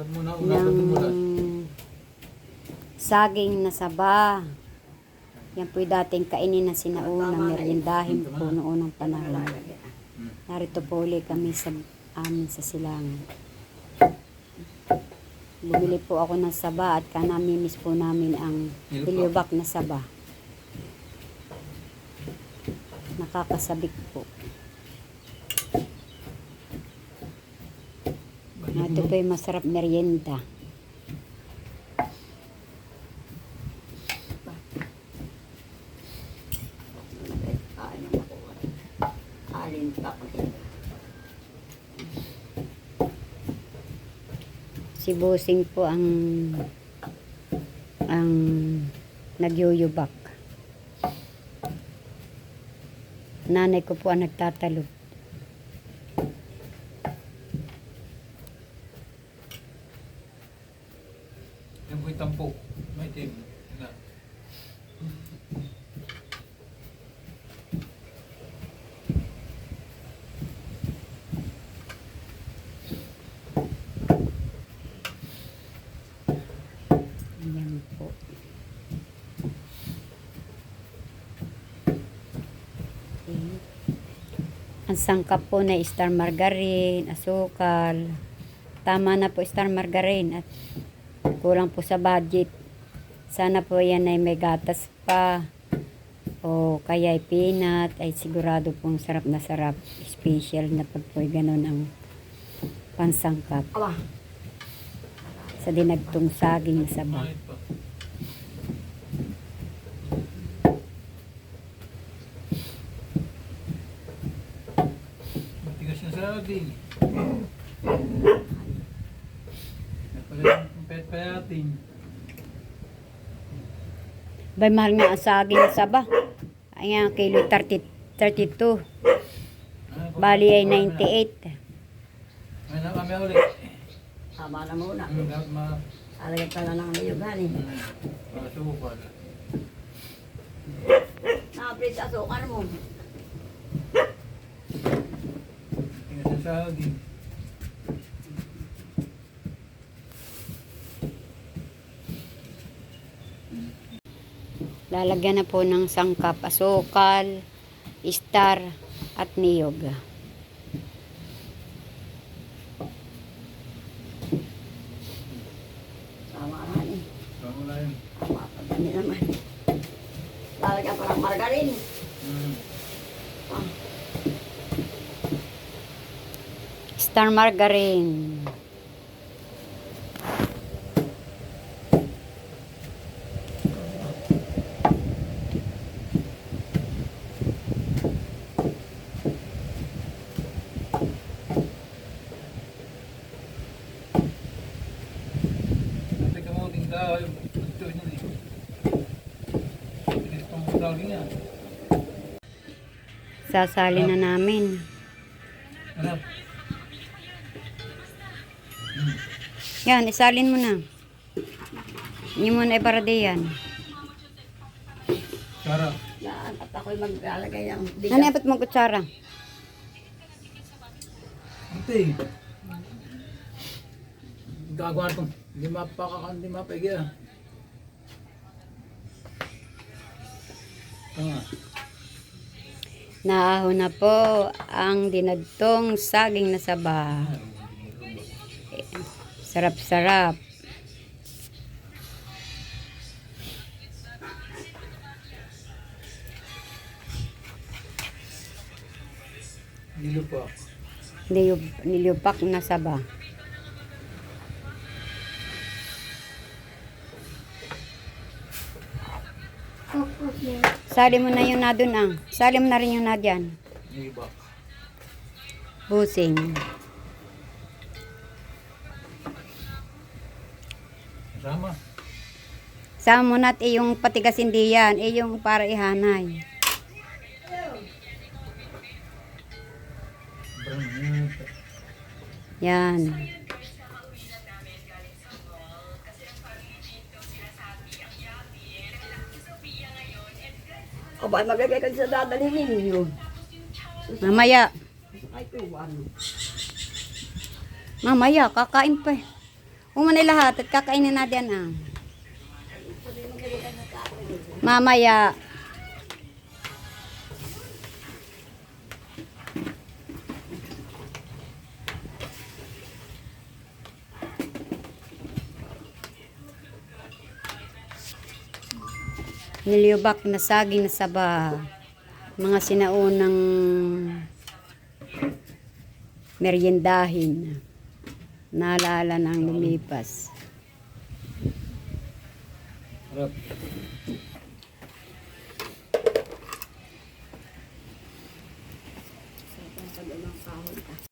ng saging na saba. Yan po'y dating kainin na sinauna, meriendahin po noong unang panahon. Narito po ulit kami sa amin sa silangan. Bumili po ako ng saba at kanamimiss po namin ang pilibak na saba. Nakakasabik po. Na ito po yung masarap merienda. Alin pa. Si Busing po ang ang nagyuyubak. Nanay ko po ang nagtatalog. Yung ko'y tampo. May tim. Na. Po. Okay. Ang sangkap po na star margarine, asukal. Tama na po star margarine at kulang po sa budget. Sana po yan ay may gatas pa o kaya ay peanut ay sigurado pong sarap na sarap. Special na pag po ganun ang pansangkap Aba, sa dinagtong saging sa pa. Matigas na sa ating. Napala yung pet payating. Bay, mahal nga ang saging sa ba? Ay nga, kilo 30, 32. Bali ay 98. May na kami ulit. tama na muna. Alagay pala ng mayugan eh. Mm, masukal. Nakapit sa asukar mo. Na sa ating. Lalagyan na po ng sangkap, asukal, star, at niyog. Tama na. Bago na yun. Tama pa gani naman. Lalagyan pa ng margarine. Mm. Star margarine. Yung ito yun eh. Pang daw niya. Sasali na namin. Ano? Yan, isalin mo na. Hindi mo na iparade yan. Sarap. Yan, at ako'y maglalagay ng Ano bigas. yapat mo kutsara? Ante. Gagawa itong hindi mapakakan, hindi mapigil. Ah, Naahon na po ang dinagtong saging na saba. Sarap-sarap. nilo pa. Niliyub- Niliyupak na saba. Sali mo na yung na dun ah. Sali mo na rin yung na dyan. Iba. Busing. Sama. Sama mo na't yung patigas hindi yan. Eh yung para ihanay. Brown. Yan. O ba, maglagay ka sa dadalhin ninyo. Mamaya. Ay, ano. Mamaya, kakain pa. eh. Umana lahat at kakainin natin ah. Mamaya. Niliyobak na saging na saba. Mga sinaunang meriendahin. Naalala ng lumipas. Harap.